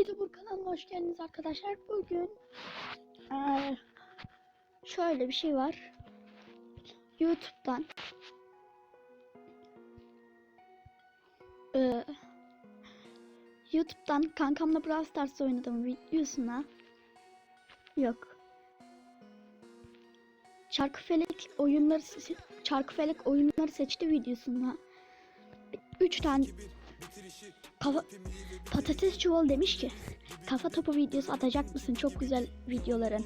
YouTuber kanalına hoş geldiniz arkadaşlar. Bugün eee, şöyle bir şey var. YouTube'dan eee, YouTube'dan kankamla Brawl Stars oynadım videosuna yok. Çarkıfelek oyunları Çarkıfelek oyunları seçti videosuna. 3 tane kafa patates çuvalı demiş ki kafa topu videosu atacak mısın? Çok güzel videoların.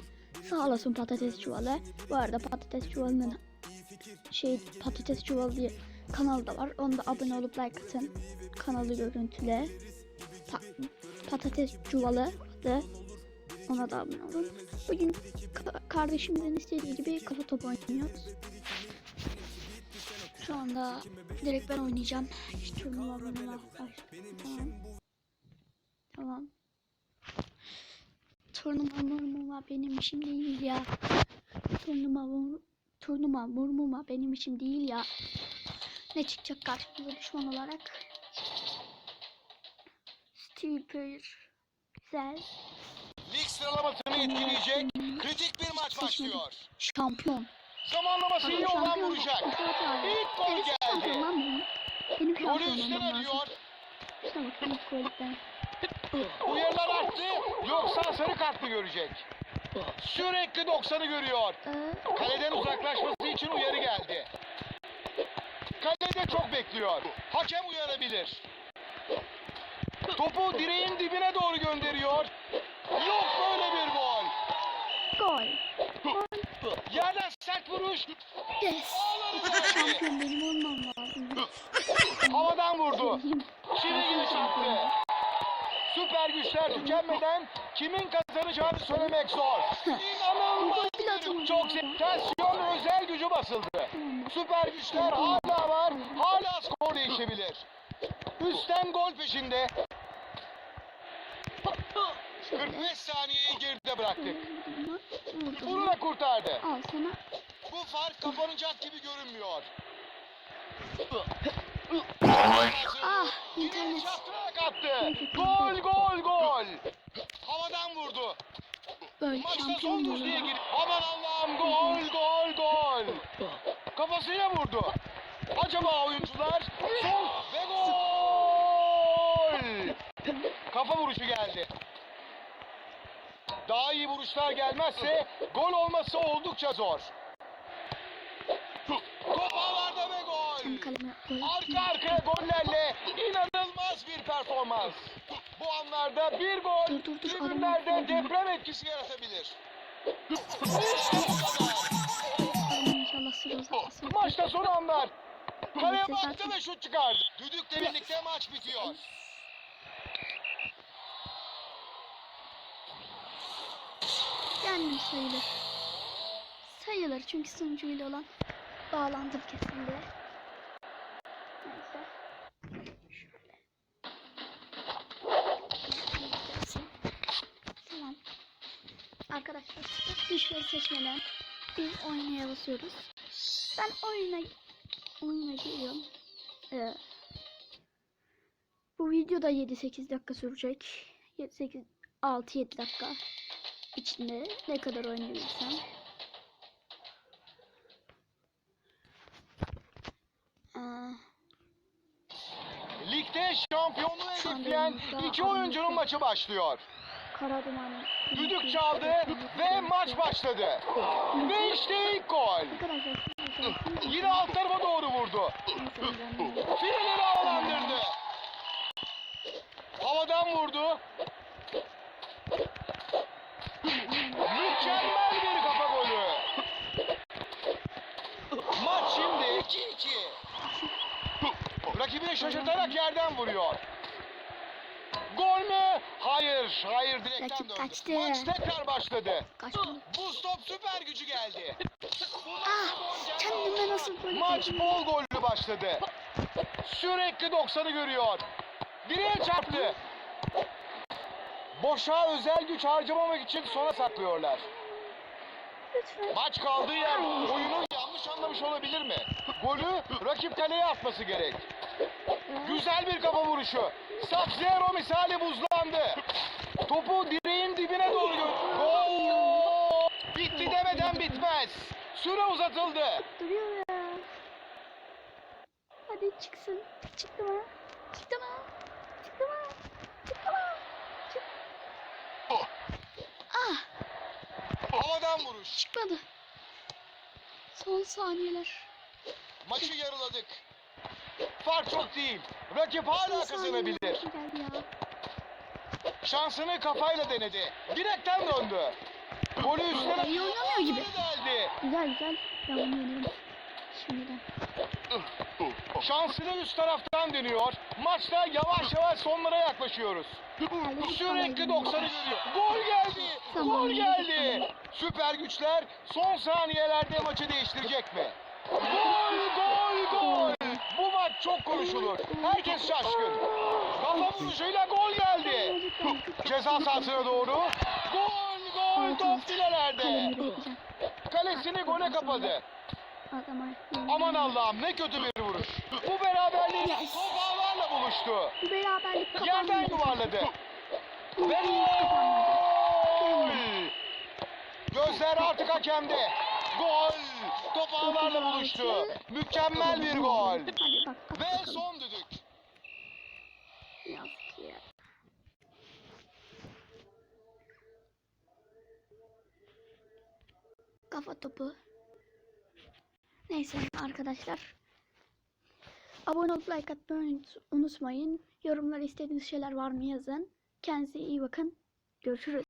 Sağ olasın patates çuvalı. Bu arada patates çuvalının şey patates çuvalı diye kanalı da var. Onda abone olup like atın. Kanalı görüntüle. Pa- patates çuvalı da ona da abone olun. Bugün ka- kardeşimizin istediği gibi kafa topu oynuyoruz. Şu anda direkt ben oynayacağım. Hiç turnuva. Ay, Tamam. Tamam. Turnuva murmuma benim işim değil ya. Turnuva mur- turnuva murmuma benim işim değil ya. Ne çıkacak karşımıza düşman olarak? Stupid. Güzel. Lig sıralamasını etkileyecek kritik bir maç başlıyor. Şampiyon. Zamanlaması iyi olan vuracak. İlk gol geldi. Golü üstten arıyor. Golden. Uyarılar arttı. Yoksa sarı kart mı görecek? Sürekli 90'ı görüyor. Kaleden uzaklaşması için uyarı geldi. Kalede çok bekliyor. Hakem uyarabilir. Topu direğin dibine doğru gönderiyor. Yok böyle bir gol. gol. Yerden vuruş. Yes. Şampiyon benim olmam lazım. Havadan vurdu. Çivi gibi çarptı. Süper güçler tükenmeden kimin kazanacağını söylemek zor. İnanılmaz. Çok. Tansiyon özel gücü basıldı. Süper güçler hala var. Hala skor değişebilir. Üstten gol peşinde. 45 saniyeyi geride bıraktık. Bunu da kurtardı. Al sana. Fark kapanacak gibi görünmüyor. Ah internet. çaptırarak attı. Gol gol gol. Havadan vurdu. Böyle Maçta son şampiyon düzlüğe olurum. gir. Aman Allah'ım gol gol gol. Kafasıyla vurdu. Acaba oyuncular sol ve gol. Kafa vuruşu geldi. Daha iyi vuruşlar gelmezse gol olması oldukça zor. Top ağlarda Benim kaleme gol. Arka arkaya gollerle inanılmaz bir performans. Bu anlarda bir gol Dur, dur, dur, tribünlerde adamı- deprem etkisi yaratabilir. Maçta son anlar. Kaleye baktı ve şut çıkardı. Düdükle birlikte maç bitiyor. Yendim sayılır. Sayılır çünkü sunucuyla olan bağlantım kesildi. Neyse. Şöyle. Tamam. Arkadaşlar güçleri seçmeden biz oynaya basıyoruz. Ben oyuna oyuna giriyorum. Ee, bu video da 7-8 dakika sürecek. 7-8 6-7 dakika içinde ne kadar oynayabilirsem. Ee, Ligde şampiyonluğu hedefleyen iki oyuncunun maçı başlıyor. Düdük çaldı ve maç başladı. Ve işte ilk gol. Yine alt tarafa doğru vurdu. Fileleri havalandırdı. Havadan vurdu. Mükemmel bir kafa golü. Maç şimdi 2-2. Rakibini şaşırtarak yerden vuruyor. Gol mü? Hayır, hayır direkten Rakip döndü. kaçtı. Maç tekrar başladı. Bu stop süper gücü geldi. Ah kendime nasıl böyle Maç bol gollü başladı. Sürekli 90'ı görüyor. Direğe çarptı. Boşa özel güç harcamamak için sona saklıyorlar. Lütfen. Maç kaldığı yer oyunu yanlış anlamış olabilir mi? Golü rakip kaleye atması gerek. Güzel bir kafa vuruşu. Sub-Zero misali buzlandı. Topu direğin dibine doğru gö- Gol! Bitti demeden bitmez. Süre uzatıldı. Duruyor ya. Hadi çıksın. Çıktı mı? Çıktı mı? Çıktı mı? Çıktı mı? Çık. Ah Havadan vuruş. çıkmadı. Son saniyeler. Maçı yarıladık. Fark çok değil. Rakip hala kazanabilir. ya. Şansını kafayla denedi. Direkten döndü. Golü üstüne İyi oynamıyor gibi. geldi. Güzel güzel. Ben bunu yenerim. Şimdiden. Şansını üst taraftan deniyor. Maçta yavaş yavaş sonlara yaklaşıyoruz. Sürekli kaybetmiyor. 90'ı görüyor. Gol geldi. Gol geldi. Süper güçler son saniyelerde maçı değiştirecek mi? Gol, gol, gol. Çok konuşulur. Herkes şaşkın. Kafa vuruşuyla gol geldi. Ceza sahasına doğru. Gol, gol. Top filelerde. Kalesini gole kapadı. Aman Allah'ım ne kötü bir vuruş. Bu beraberliği Yes. buluştu. Bu beraberlik Yerden yuvarladı. Ve beraberlik gol! Gözler artık hakemde. Gol! Top ağlarla buluştu. Mükemmel bir gol. Ve son düdük. Kafa topu. Neyse arkadaşlar. Abone olup like atmayı unut- unutmayın. Yorumlara istediğiniz şeyler var mı yazın. Kendinize iyi bakın. Görüşürüz.